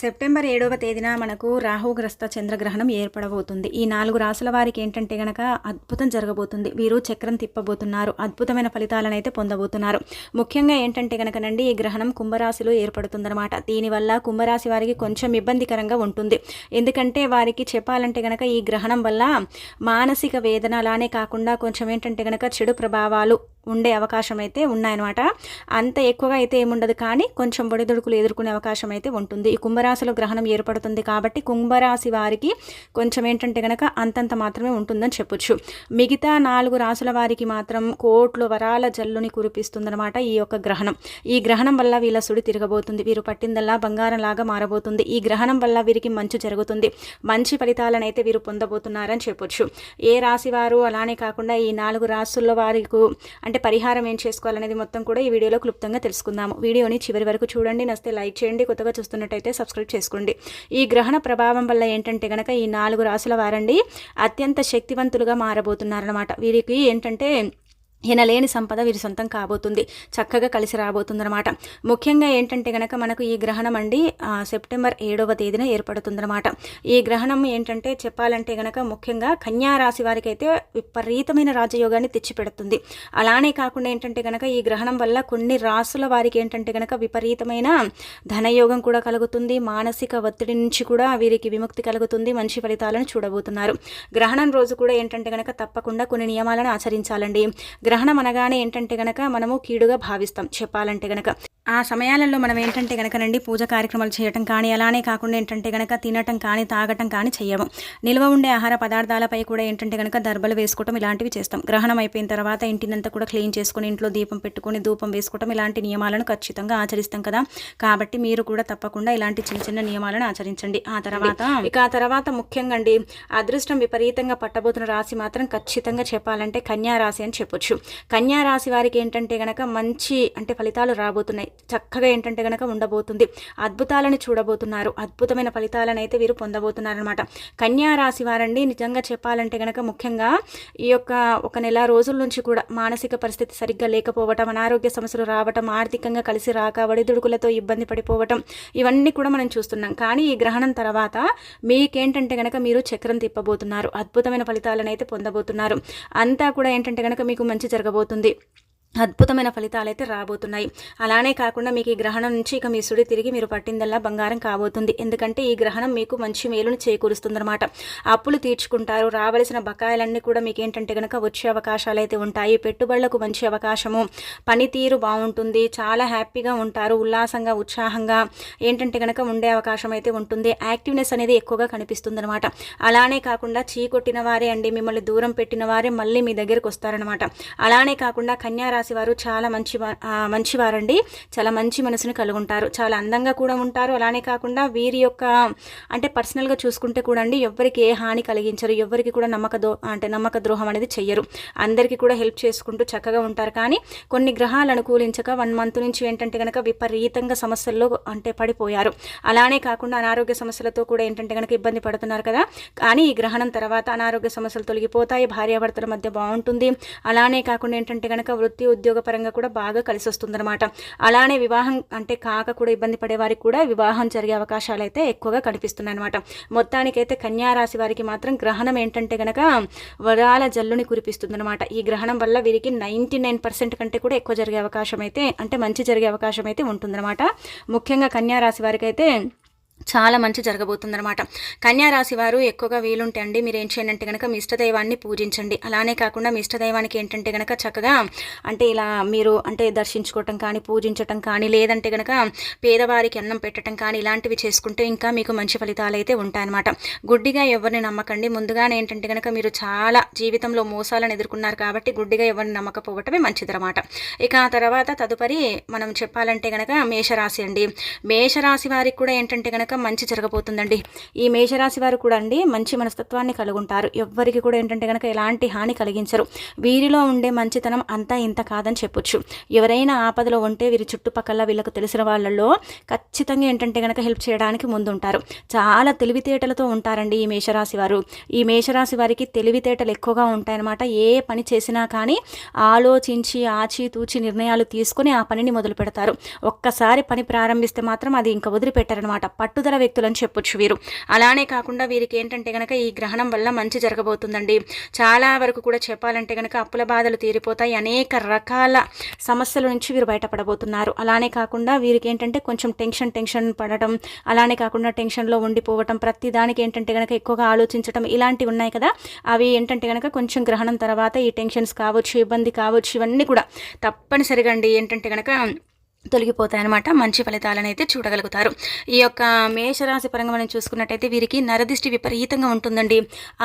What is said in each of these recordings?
September ఏడవ తేదీన మనకు రాహుగ్రస్త చంద్రగ్రహణం ఏర్పడబోతుంది. ఈ నాలుగు రాసుల వారికి ఏంటంటే గనక అద్భుతం జరగబోతుంది. వీరు చక్రం తిప్పబోతున్నారు. అద్భుతమైన ఫలితాలను అయితే పొందబోతున్నారు. ముఖ్యంగా ఏంటంటే గనకనండి ఈ గ్రహణం కుంభరాశిలో ఏర్పడుతుందన్నమాట. దీనివల్ల కుంభరాశి వారికి కొంచెం ఇబ్బందికరంగా ఉంటుంది. ఎందుకంటే వారికి చెప్పాలంటే గనక ఈ గ్రహణం వల్ల మానసిక వేదన అలానే కాకుండా కొంచెం ఏంటంటే గనక చెడు ప్రభావాలు ఉండే అవకాశం అయితే ఉన్నాయన్నమాట. అంత ఎక్కువగా అయితే ఏముండదు కానీ కొంచెం ఒడిదుడుకులు ఎదుర్కొనే అవకాశం అయితే ఉంటుంది. ఈ కుంభరాశిలో గ్రహణం ఏర్పడుతుంది కాబట్టి కుంభరాశి వారికి కొంచెం ఏంటంటే కనుక అంతంత మాత్రమే ఉంటుందని చెప్పొచ్చు. మిగతా నాలుగు రాసుల వారికి మాత్రం కోట్లు వరాల జల్లుని కురిపిస్తుందన్నమాట ఈ యొక్క గ్రహణం. ఈ గ్రహణం వల్ల వీళ్ళ సుడి తిరగబోతుంది. వీరు పట్టిందల్లా బంగారం లాగా మారబోతుంది. ఈ గ్రహణం వల్ల వీరికి మంచి జరుగుతుంది. మంచి ఫలితాలను అయితే వీరు పొందబోతున్నారని చెప్పొచ్చు. ఏ రాశి వారు అలానే కాకుండా ఈ నాలుగు రాసుల వారికి అంటే పరిహారం ఏం చేసుకోవాలనేది మొత్తం కూడా ఈ వీడియోలో క్లుప్తంగా తెలుసుకుందాము. వీడియోని చివరి వరకు చూడండి. నస్తే లైక్ చేయండి. కొత్తగా చూస్తున్నట్టయితే సబ్స్క్రైబ్ చేసుకోండి. ఈ గ్రహణ ప్రభావం వల్ల ఏంటంటే కనుక ఈ నాలుగు రాసుల వారండి అత్యంత శక్తివంతులుగా మారబోతున్నారనమాట వీరికి ఏంటంటే ఈయనలేని సంపద వీరి సొంతం కాబోతుంది. చక్కగా కలిసి రాబోతుందన్నమాట. ముఖ్యంగా ఏంటంటే గనక మనకు ఈ గ్రహణం అండి సెప్టెంబర్ ఏడవ తేదీన ఏర్పడుతుందన్నమాట. ఈ గ్రహణం ఏంటంటే చెప్పాలంటే గనక ముఖ్యంగా కన్యా రాశి వారికి అయితే విపరీతమైన రాజయోగాన్ని తెచ్చిపెడుతుంది. అలానే కాకుండా ఏంటంటే గనక ఈ గ్రహణం వల్ల కొన్ని రాసుల వారికి ఏంటంటే గనక విపరీతమైన ధనయోగం కూడా కలుగుతుంది. మానసిక ఒత్తిడి నుంచి కూడా వీరికి విముక్తి కలుగుతుంది. మంచి ఫలితాలను చూడబోతున్నారు. గ్రహణం రోజు కూడా ఏంటంటే గనక తప్పకుండా కొన్ని నియమాలను ఆచరించాలండి. గ్రహణం అనగానే ఏంటంటే గనక మనము కీడుగా భావిస్తాం. చెప్పాలంటే గనక ఆ సమయాలలో మనం ఏంటంటే గనకనండి పూజ కార్యక్రమాలు చేయటం కానీ అలానే కాకుండా ఏంటంటే గనక తినటం కానీ తాగటం కానీ చేయము. నిల్వ ఉండే ఆహార పదార్థాలపై కూడా ఏంటంటే గనక దర్బలు వేసుకోవటం ఇలాంటివి చేస్తాం. గ్రహణం అయిపోయిన తర్వాత ఇంటినంతా కూడా క్లీన్ చేసుకుని ఇంట్లో దీపం పెట్టుకొని ధూపం వేసుకోవటం ఇలాంటి నియమాలను ఖచ్చితంగా ఆచరిస్తాం కదా. కాబట్టి మీరు కూడా తప్పకుండా ఇలాంటి చిన్న చిన్న నియమాలను ఆచరించండి. ఆ తర్వాత ఇక ఆ తర్వాత ముఖ్యంగా అండి అదృష్టం విపరీతంగా పట్టబోతున్న రాశి మాత్రం ఖచ్చితంగా చెప్పాలంటే కన్యా రాశి అని చెప్పొచ్చు. కన్యా రాశి వారికి ఏంటంటే గనక మంచి అంటే ఫలితాలు రాబోతున్నాయి. చక్కగా ఏంటంటే గనక ఉండబోతుంది. అద్భుతాలను చూడబోతున్నారు. అద్భుతమైన ఫలితాలను అయితే వీరు పొందబోతున్నారనమాట కన్యా రాశి వారండి నిజంగా చెప్పాలంటే గనక ముఖ్యంగా ఈ యొక్క ఒక నెల రోజుల నుంచి కూడా మానసిక పరిస్థితి సరిగ్గా లేకపోవటం అనారోగ్య సమస్యలు రావటం ఆర్థికంగా కలిసి రాక ఒడిదుడుకులతో ఇబ్బంది పడిపోవటం ఇవన్నీ కూడా మనం చూస్తున్నాం. కానీ ఈ గ్రహణం తర్వాత మీకేంటంటే గనక మీరు చక్రం తిప్పబోతున్నారు. అద్భుతమైన ఫలితాలను అయితే పొందబోతున్నారు. అంతా కూడా ఏంటంటే గనక మీకు మంచి జరగబోతుంది. అద్భుతమైన ఫలితాలు అయితే రాబోతున్నాయి. అలానే కాకుండా మీకు ఈ గ్రహణం నుంచి ఇక మీ సుడి తిరిగి మీరు పట్టిందల్లా బంగారం కాబోతుంది. ఎందుకంటే ఈ గ్రహణం మీకు మంచి మేలును చేకూరుస్తుందన్నమాట. అప్పులు తీర్చుకుంటారు. రావలసిన బకాయిలన్నీ కూడా మీకు ఏంటంటే కనుక వచ్చే అవకాశాలు అయితే ఉంటాయి. పెట్టుబడులకు మంచి అవకాశము. పనితీరు బాగుంటుంది. చాలా హ్యాపీగా ఉంటారు. ఉల్లాసంగా ఉత్సాహంగా ఏంటంటే కనుక ఉండే అవకాశం అయితే ఉంటుంది. యాక్టివ్నెస్ అనేది ఎక్కువగా కనిపిస్తుంది అనమాట అలానే కాకుండా చీకొట్టిన వారే అండి. మిమ్మల్ని దూరం పెట్టిన వారే మళ్ళీ మీ దగ్గరకు వస్తారనమాట అలానే కాకుండా కన్యా రాశి వారు చాలా మంచి మంచివారండి. చాలా మంచి మనసుని కలుగుంటారు. చాలా అందంగా కూడా ఉంటారు. అలానే కాకుండా వీరి యొక్క అంటే పర్సనల్గా చూసుకుంటే కూడా అండి ఎవరికి ఏ హాని కలిగించరు. ఎవరికి కూడా నమ్మక దో అంటే నమ్మక ద్రోహం అనేది చెయ్యరు. అందరికీ కూడా హెల్ప్ చేసుకుంటూ చక్కగా ఉంటారు. కానీ కొన్ని గ్రహాలు అనుకూలించక వన్ మంత్ నుంచి ఏంటంటే కనుక విపరీతంగా సమస్యల్లో అంటే పడిపోయారు. అలానే కాకుండా అనారోగ్య సమస్యలతో కూడా ఏంటంటే కనుక ఇబ్బంది పడుతున్నారు కదా. కానీ ఈ గ్రహణం తర్వాత అనారోగ్య సమస్యలు తొలగిపోతాయి. భార్యాభర్తల మధ్య బాగుంటుంది. అలానే కాకుండా ఏంటంటే కనుక వృత్తి ఉద్యోగ పరంగా కూడా బాగా కలిసి వస్తుందన్నమాట అలానే వివాహం అంటే కాక కూడా ఇబ్బంది పడే వారికి కూడా వివాహం జరిగే అవకాశాలు అయితే ఎక్కువగా కనిపిస్తున్నాయి అనమాట మొత్తానికైతే కన్యారాశి వారికి మాత్రం గ్రహణం ఏంటంటే గనక వరాల జల్లుని కురిపిస్తుందన్నమాట. ఈ గ్రహణం వల్ల వీరికి నైంటీ నైన్ పర్సెంట్ కంటే కూడా ఎక్కువ జరిగే అవకాశం అయితే అంటే మంచి జరిగే అవకాశం అయితే ఉంటుందన్నమాట. ముఖ్యంగా కన్యారాశి వారికైతే వారికి అయితే చాలా మంచి జరగబోతుందన్నమాట. కన్యా రాశి వారు ఎక్కువగా వీలుంటే అండి మీరు ఏం చేయండి అంటే కనుక మీ ఇష్టదైవాన్ని పూజించండి. అలానే కాకుండా మీ ఇష్టదైవానికి ఏంటంటే కనుక చక్కగా అంటే ఇలా మీరు అంటే దర్శించుకోవటం కానీ పూజించటం కానీ లేదంటే కనుక పేదవారికి అన్నం పెట్టడం కానీ ఇలాంటివి చేసుకుంటే ఇంకా మీకు మంచి ఫలితాలు అయితే ఉంటాయన్నమాట. గుడ్డిగా ఎవరిని నమ్మకండి. ముందుగానే ఏంటంటే కనుక మీరు చాలా జీవితంలో మోసాలను ఎదుర్కొన్నారు కాబట్టి గుడ్డిగా ఎవరిని నమ్మకపోవటమే మంచిదన్నమాట. ఇక ఆ తర్వాత తదుపరి మనం చెప్పాలంటే కనుక మేషరాశి అండి. మేషరాశి వారికి కూడా ఏంటంటే కనుక మంచి జరగబోతుందండి. ఈ మేషరాశి వారు కూడా అండి మంచి మనస్తత్వాన్ని కలుగుంటారు. ఎవ్వరికి కూడా ఏంటంటే కనుక ఎలాంటి హాని కలిగించరు. వీరిలో ఉండే మంచితనం అంతా ఇంత కాదని చెప్పొచ్చు. ఎవరైనా ఆపదలో ఉంటే వీరి చుట్టుపక్కల వీళ్ళకు తెలిసిన వాళ్ళల్లో ఖచ్చితంగా ఏంటంటే కనుక హెల్ప్ చేయడానికి ముందుంటారు. చాలా తెలివితేటలతో ఉంటారండి ఈ మేషరాశి వారు. ఈ మేషరాశి వారికి తెలివితేటలు ఎక్కువగా ఉంటాయన్నమాట. ఏ పని చేసినా కానీ ఆలోచించి ఆచితూచి నిర్ణయాలు తీసుకుని ఆ పనిని మొదలు పెడతారు ఒక్కసారి పని ప్రారంభిస్తే మాత్రం అది ఇంకా వదిలిపెట్టారనమాట పట్టు పట్టుదల వ్యక్తులు అని చెప్పొచ్చు వీరు. అలానే కాకుండా వీరికి ఏంటంటే గనక ఈ గ్రహణం వల్ల మంచి జరగబోతుందండి. చాలా వరకు కూడా చెప్పాలంటే గనక అప్పుల బాధలు తీరిపోతాయి. అనేక రకాల సమస్యల నుంచి వీరు బయటపడబోతున్నారు. అలానే కాకుండా వీరికి ఏంటంటే కొంచెం టెన్షన్ టెన్షన్ పడటం అలానే కాకుండా టెన్షన్లో ఉండిపోవటం ప్రతి దానికి ఏంటంటే కనుక ఎక్కువగా ఆలోచించడం ఇలాంటివి ఉన్నాయి కదా. అవి ఏంటంటే కనుక కొంచెం గ్రహణం తర్వాత ఈ టెన్షన్స్ కావచ్చు ఇబ్బంది కావచ్చు ఇవన్నీ కూడా తప్పనిసరిగా అండి. ఏంటంటే కనుక తొలగిపోతాయన్నమాట. మంచి ఫలితాలను అయితే చూడగలుగుతారు. ఈ యొక్క మేషరాశి పరంగా మనం చూసుకున్నట్టయితే వీరికి నరదిష్టి విపరీతంగా ఉంటుందండి.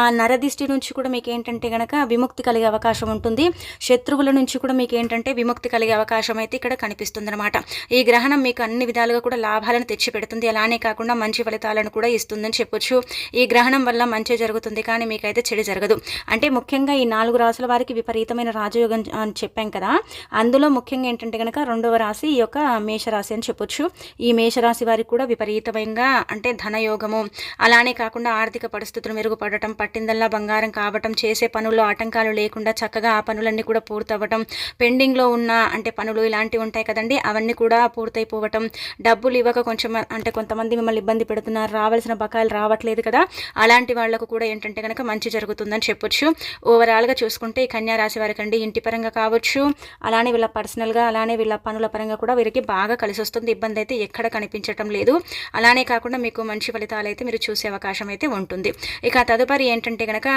ఆ నరదిష్టి నుంచి కూడా మీకు ఏంటంటే కనుక విముక్తి కలిగే అవకాశం ఉంటుంది. శత్రువుల నుంచి కూడా మీకు ఏంటంటే విముక్తి కలిగే అవకాశం అయితే ఇక్కడ కనిపిస్తుంది అనమాట ఈ గ్రహణం మీకు అన్ని విధాలుగా కూడా లాభాలను తెచ్చిపెడుతుంది. అలానే కాకుండా మంచి ఫలితాలను కూడా ఇస్తుందని చెప్పొచ్చు. ఈ గ్రహణం వల్ల మంచి జరుగుతుంది. కానీ మీకైతే చెడు జరగదు. అంటే ముఖ్యంగా ఈ నాలుగు రాసుల వారికి విపరీతమైన రాజయోగం అని చెప్పాం కదా. అందులో ముఖ్యంగా ఏంటంటే కనుక రెండవ రాశి ఈ యొక్క మేషరాశి అని చెప్పొచ్చు. ఈ మేషరాశి వారికి కూడా విపరీతమైన అంటే ధనయోగము. అలానే కాకుండా ఆర్థిక పరిస్థితులు మెరుగుపడటం పట్టిందల్లా బంగారం కావటం చేసే పనుల్లో ఆటంకాలు లేకుండా చక్కగా ఆ పనులన్నీ కూడా పూర్తవ్వటం పెండింగ్లో ఉన్న అంటే పనులు ఇలాంటివి ఉంటాయి కదండి అవన్నీ కూడా పూర్తయిపోవటం డబ్బులు ఇవ్వక కొంచెం అంటే కొంతమంది మిమ్మల్ని ఇబ్బంది పెడుతున్నారు రావాల్సిన బకాయిలు రావట్లేదు కదా అలాంటి వాళ్ళకు కూడా ఏంటంటే కనుక మంచి జరుగుతుందని చెప్పొచ్చు. ఓవరాల్గా చూసుకుంటే ఈ కన్యా రాశి వారికి అండి ఇంటి పరంగా కావచ్చు అలానే వీళ్ళ పర్సనల్గా అలానే వీళ్ళ పనుల పరంగా కూడా వీరికి బాగా కలిసి వస్తుంది ఇబ్బంది అయితే ఎక్కడ కనిపించటం లేదు. అలానే కాకుండా మీకు మంచి ఫలితాలు అయితే మీరు చూసే అవకాశం అయితే ఉంటుంది. ఇక తదుపరి ఏంటంటే కనుక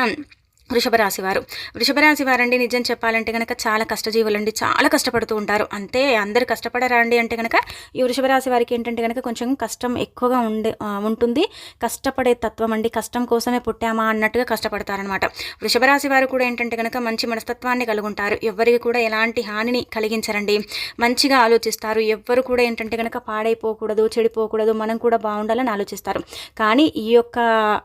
వృషభరాశి వారు వృషభరాశి వారండి నిజం చెప్పాలంటే కనుక చాలా కష్టజీవులండి చాలా కష్టపడుతూ ఉంటారు. అంతే అందరు కష్టపడరాండి అంటే కనుక ఈ వృషభరాశి వారికి ఏంటంటే కనుక కొంచెం కష్టం ఎక్కువగా ఉండే ఉంటుంది. కష్టపడే తత్వం అండి కష్టం కోసమే పుట్టామా అన్నట్టుగా కష్టపడతారనమాట. వృషభరాశి వారు కూడా ఏంటంటే కనుక మంచి మనస్తత్వాన్ని కలుగుంటారు. ఎవరికి కూడా ఎలాంటి హానిని కలిగించరండి. మంచిగా ఆలోచిస్తారు. ఎవ్వరు కూడా ఏంటంటే కనుక పాడైపోకూడదు చెడిపోకూడదు మనం కూడా బాగుండాలని ఆలోచిస్తారు. కానీ ఈ యొక్క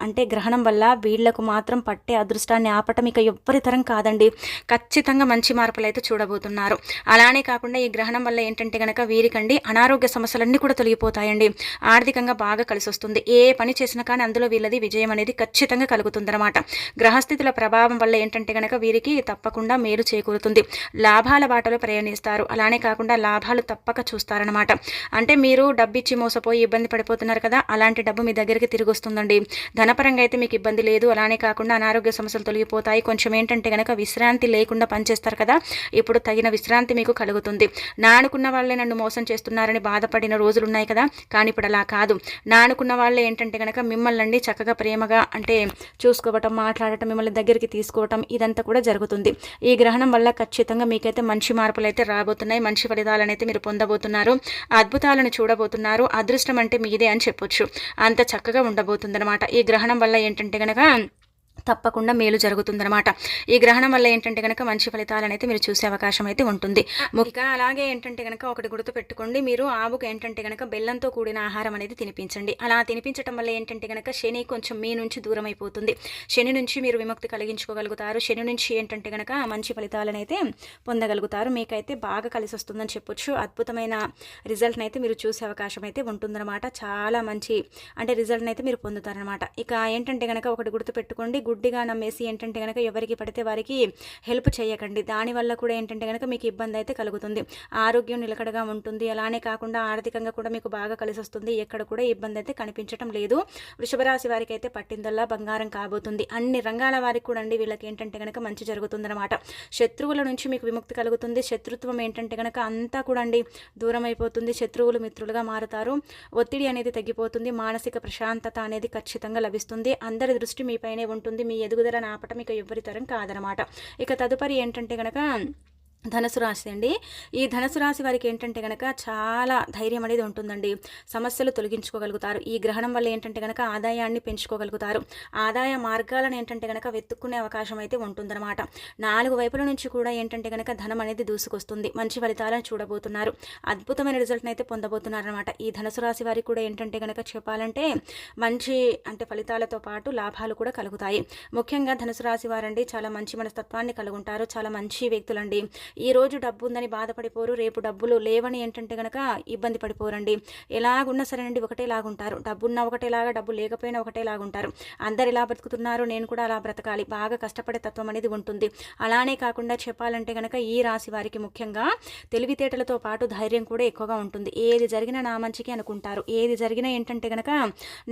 అంటే గ్రహణం వల్ల వీళ్ళకు మాత్రం పట్టే అదృష్టాన్ని ఆపటం ఇక ఎవ్వరి తరం కాదండి. ఖచ్చితంగా మంచి మార్పులు అయితే చూడబోతున్నారు. అలానే కాకుండా ఈ గ్రహణం వల్ల ఏంటంటే కనుక వీరికండి అనారోగ్య సమస్యలన్నీ కూడా తొలగిపోతాయండి. ఆర్థికంగా బాగా కలిసి వస్తుంది ఏ పని చేసినా కానీ అందులో వీళ్ళది విజయం అనేది ఖచ్చితంగా కలుగుతుందన్నమాట. గ్రహస్థితుల ప్రభావం వల్ల ఏంటంటే కనుక వీరికి తప్పకుండా మేలు చేకూరుతుంది. లాభాల బాటలో ప్రయాణిస్తారు. అలానే కాకుండా లాభాలు తప్పక చూస్తారనమాట అంటే మీరు డబ్బు ఇచ్చి మోసపోయి ఇబ్బంది పడిపోతున్నారు కదా అలాంటి డబ్బు మీ దగ్గరికి తిరిగి వస్తుందండి ధనపరంగా అయితే మీకు ఇబ్బంది లేదు. అలానే కాకుండా అనారోగ్య సమస్యలు తొలగి తగ్గిపోతాయి కొంచెం ఏంటంటే కనుక విశ్రాంతి లేకుండా పనిచేస్తారు కదా. ఇప్పుడు తగిన విశ్రాంతి మీకు కలుగుతుంది. నానుకున్న వాళ్ళే నన్ను మోసం చేస్తున్నారని బాధపడిన రోజులు ఉన్నాయి కదా. కానీ ఇప్పుడు అలా కాదు. నానుకున్న వాళ్ళే ఏంటంటే కనుక మిమ్మల్ని చక్కగా ప్రేమగా అంటే చూసుకోవటం మాట్లాడటం మిమ్మల్ని దగ్గరికి తీసుకోవటం ఇదంతా కూడా జరుగుతుంది. ఈ గ్రహణం వల్ల ఖచ్చితంగా మీకైతే మంచి మార్పులు అయితే రాబోతున్నాయి. మంచి ఫలితాలను అయితే మీరు పొందబోతున్నారు. అద్భుతాలను చూడబోతున్నారు. అదృష్టం అంటే మీదే అని చెప్పొచ్చు. అంత చక్కగా ఉండబోతుందన్నమాట. ఈ గ్రహణం వల్ల ఏంటంటే కనుక తప్పకుండా మేలు జరుగుతుందనమాట ఈ గ్రహణం వల్ల ఏంటంటే కనుక మంచి ఫలితాలను అయితే మీరు చూసే అవకాశం అయితే ఉంటుంది. ఇక అలాగే ఏంటంటే కనుక ఒకటి గుర్తు పెట్టుకోండి మీరు ఆవుకు ఏంటంటే కనుక బెల్లంతో కూడిన ఆహారం అనేది తినిపించండి. అలా తినిపించడం వల్ల ఏంటంటే కనుక శని కొంచెం మీ నుంచి దూరం అయిపోతుంది శని నుంచి మీరు విముక్తి కలిగించుకోగలుగుతారు. శని నుంచి ఏంటంటే కనుక మంచి ఫలితాలను అయితే పొందగలుగుతారు. మీకైతే బాగా కలిసి వస్తుందని చెప్పొచ్చు. అద్భుతమైన రిజల్ట్ని అయితే మీరు చూసే అవకాశం అయితే ఉంటుందన్నమాట. చాలా మంచి అంటే రిజల్ట్ని అయితే మీరు పొందుతారనమాట ఇక ఏంటంటే కనుక ఒకటి గుర్తు పెట్టుకోండి గుడ్డిగా నమ్మేసి ఏంటంటే కనుక ఎవరికి పడితే వారికి హెల్ప్ చేయకండి. దానివల్ల కూడా ఏంటంటే కనుక మీకు ఇబ్బంది అయితే కలుగుతుంది. ఆరోగ్యం నిలకడగా ఉంటుంది. అలానే కాకుండా ఆర్థికంగా కూడా మీకు బాగా కలిసి వస్తుంది. ఎక్కడ కూడా ఇబ్బంది అయితే కనిపించడం లేదు. వృషభరాశి వారికి అయితే పట్టిందల్లా బంగారం కాబోతుంది. అన్ని రంగాల వారికి కూడా అండి వీళ్ళకి ఏంటంటే కనుక మంచి జరుగుతుందన్నమాట. శత్రువుల నుంచి మీకు విముక్తి కలుగుతుంది. శత్రుత్వం ఏంటంటే కనుక అంతా కూడా అండి దూరం అయిపోతుంది. శత్రువులు మిత్రులుగా మారుతారు. ఒత్తిడి అనేది తగ్గిపోతుంది. మానసిక ప్రశాంతత అనేది ఖచ్చితంగా లభిస్తుంది. అందరి దృష్టి మీపైనే ఉంటుంది ఉంటుంది. మీ ఎదుగుదల నాపటం ఇక ఎవరి తరం కాదనమాట. ఇక తదుపరి ఏంటంటే కనుక ధనుసు రాశి అండి. ఈ ధనుసు రాశి వారికి ఏంటంటే కనుక చాలా ధైర్యం అనేది ఉంటుందండి. సమస్యలు తొలగించుకోగలుగుతారు. ఈ గ్రహణం వల్ల ఏంటంటే కనుక ఆదాయాన్ని పెంచుకోగలుగుతారు. ఆదాయ మార్గాలను ఏంటంటే కనుక వెతుక్కునే అవకాశం అయితే ఉంటుందన్నమాట. నాలుగు వైపుల నుంచి కూడా ఏంటంటే కనుక ధనం అనేది దూసుకొస్తుంది. మంచి ఫలితాలను చూడబోతున్నారు. అద్భుతమైన రిజల్ట్ని అయితే పొందబోతున్నారు అనమాట ఈ ధనుసు రాశి వారికి కూడా ఏంటంటే కనుక చెప్పాలంటే మంచి అంటే ఫలితాలతో పాటు లాభాలు కూడా కలుగుతాయి. ముఖ్యంగా ధనుసు రాశి వారండి చాలా మంచి మనస్తత్వాన్ని కలుగుంటారు. చాలా మంచి వ్యక్తులండి. ఈ రోజు డబ్బు ఉందని బాధపడిపోరు రేపు డబ్బులు లేవని ఏంటంటే కనుక ఇబ్బంది పడిపోరండి. ఎలాగున్నా సరేనండి ఒకటేలాగుంటారు డబ్బున్న ఒకటేలాగా డబ్బు లేకపోయినా ఒకటేలాగుంటారు అందరు ఎలా బ్రతుకుతున్నారు నేను కూడా అలా బ్రతకాలి. బాగా కష్టపడే తత్వం అనేది ఉంటుంది. అలానే కాకుండా చెప్పాలంటే కనుక ఈ రాశి వారికి ముఖ్యంగా తెలివితేటలతో పాటు ధైర్యం కూడా ఎక్కువగా ఉంటుంది. ఏది జరిగినా నా మంచికి అనుకుంటారు. ఏది జరిగినా ఏంటంటే కనుక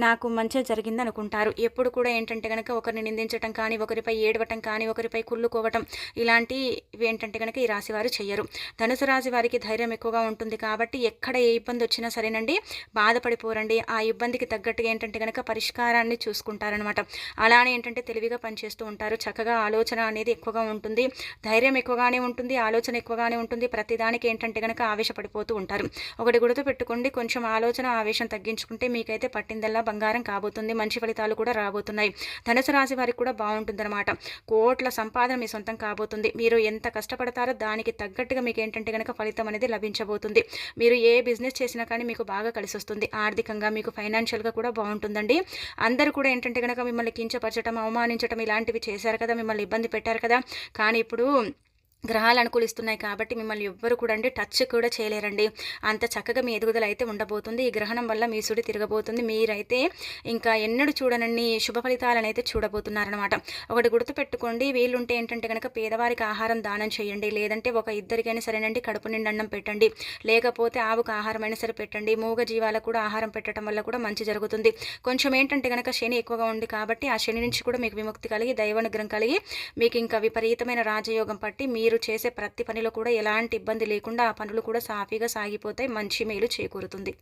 నాకు మంచి జరిగింది అనుకుంటారు. ఎప్పుడు కూడా ఏంటంటే కనుక ఒకరిని నిందించటం కానీ ఒకరిపై ఏడవటం కానీ ఒకరిపై కుళ్ళుకోవటం ఇలాంటివి ఏంటంటే కనుక ఈ రాశి వారు చెయ్యరు. ధనుసు రాశి వారికి ధైర్యం ఎక్కువగా ఉంటుంది కాబట్టి ఎక్కడ ఏ ఇబ్బంది వచ్చినా సరేనండి బాధపడిపోరండి. ఆ ఇబ్బందికి తగ్గట్టుగా ఏంటంటే కనుక పరిష్కారాన్ని చూసుకుంటారనమాట అలానే ఏంటంటే తెలివిగా పనిచేస్తూ ఉంటారు. చక్కగా ఆలోచన అనేది ఎక్కువగా ఉంటుంది. ధైర్యం ఎక్కువగానే ఉంటుంది ఆలోచన ఎక్కువగానే ఉంటుంది. ప్రతిదానికి ఏంటంటే కనుక ఆవేశపడిపోతూ ఉంటారు. ఒకటి గుర్తు పెట్టుకోండి కొంచెం ఆలోచన ఆవేశం తగ్గించుకుంటే మీకైతే పట్టిందల్లా బంగారం కాబోతుంది మంచి ఫలితాలు కూడా రాబోతున్నాయి. ధనుసు రాశి వారికి కూడా బాగుంటుందన్నమాట. కోట్ల సంపాదన మీ సొంతం కాబోతుంది. మీరు ఎంత కష్టపడతారో దానికి తగ్గట్టుగా మీకు ఏంటంటే కనుక ఫలితం అనేది లభించబోతుంది. మీరు ఏ బిజినెస్ చేసినా కానీ మీకు బాగా కలిసి వస్తుంది ఆర్థికంగా మీకు ఫైనాన్షియల్గా కూడా బాగుంటుందండి. అందరూ కూడా ఏంటంటే కనుక మిమ్మల్ని కించపరచడం అవమానించడం ఇలాంటివి చేశారు కదా మిమ్మల్ని ఇబ్బంది పెట్టారు కదా. కానీ ఇప్పుడు గ్రహాలు అనుకూలిస్తున్నాయి కాబట్టి మిమ్మల్ని ఎవ్వరు కూడా అండి టచ్ కూడా చేయలేరండి. అంత చక్కగా మీ ఎదుగుదల అయితే ఉండబోతుంది. ఈ గ్రహణం వల్ల మీ సుడి తిరగబోతుంది. మీరైతే ఇంకా ఎన్నడూ చూడనన్ని శుభ ఫలితాలను అయితే చూడబోతున్నారనమాట ఒకటి గుర్తుపెట్టుకోండి. వీళ్ళుంటే ఏంటంటే కనుక పేదవారికి ఆహారం దానం చేయండి. లేదంటే ఒక ఇద్దరికైనా సరేనండి కడుపు నిండి అన్నం పెట్టండి. లేకపోతే ఆవుకు ఆహారం అయినా సరే పెట్టండి. మూగ జీవాలకు కూడా ఆహారం పెట్టడం వల్ల కూడా మంచి జరుగుతుంది. కొంచెం ఏంటంటే కనుక శని ఎక్కువగా ఉంది కాబట్టి ఆ శని నుంచి కూడా మీకు విముక్తి కలిగి దైవానుగ్రహం కలిగి మీకు ఇంకా విపరీతమైన రాజయోగం పట్టి మీరు మీరు చేసే ప్రతి పనిలో కూడా ఎలాంటి ఇబ్బంది లేకుండా ఆ పనులు కూడా సాఫీగా సాగిపోతాయి మంచి మేలు చేకూరుతుంది.